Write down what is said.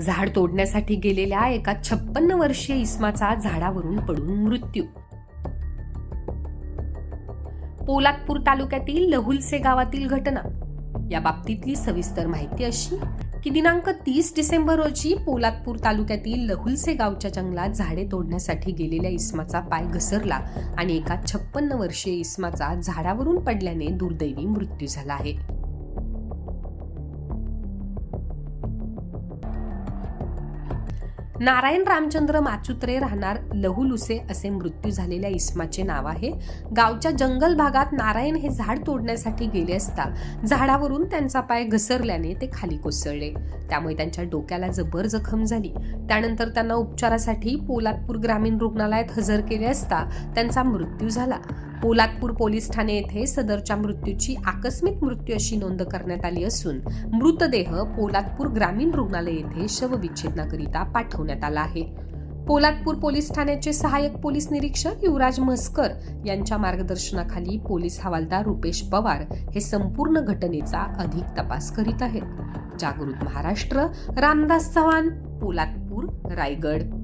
झाड तोडण्यासाठी गेलेल्या एका छप्पन्न वर्षीय इस्माचा झाडावरून पडून मृत्यू. पोलादपूर तालुक्यातील लहुलसे गावातील घटना. या बाबतीतली सविस्तर माहिती अशी की दिनांक तीस डिसेंबर रोजी पोलादपूर तालुक्यातील लहुलसे गावच्या जंगलात झाडे तोडण्यासाठी गेलेल्या इस्माचा पाय घसरला आणि एका छप्पन्न वर्षीय इस्माचा झाडावरून पडल्याने दुर्दैवी मृत्यू झाला आहे. नारायण रामचंद्र माचुत्रे राहणार लहुलुसे असे मृत्यू झालेल्या इस्माचे नाव आहे. गावच्या जंगल भागात नारायण हे झाड तोडण्यासाठी गेले असता झाडावरून त्यांचा पाय घसरल्याने ते खाली कोसळले. त्यामुळे त्यांच्या डोक्याला जबर जखम झाली. त्यानंतर त्यांना उपचारासाठी पोलादपूर ग्रामीण रुग्णालयात हजर केले असता त्यांचा मृत्यू झाला. पोलादपूर पोलीस ठाणे येथे सदरच्या मृत्यूची आकस्मिक मृत्यू अशी नोंद करण्यात आली असून मृतदेह पोलादपूर ग्रामीण रुग्णालय येथे शवविच्छेदनाकरिता पाठवण्यात आला आहे. पोलादपूर पोलीस ठाण्याचे सहाय्यक पोलीस निरीक्षक युवराज मस्कर यांच्या मार्गदर्शनाखाली पोलीस हवालदार रुपेश पवार हे संपूर्ण घटनेचा अधिक तपास करीत आहेत. जागृत महाराष्ट्र रामदास चव्हाण पोलादपूर रायगड.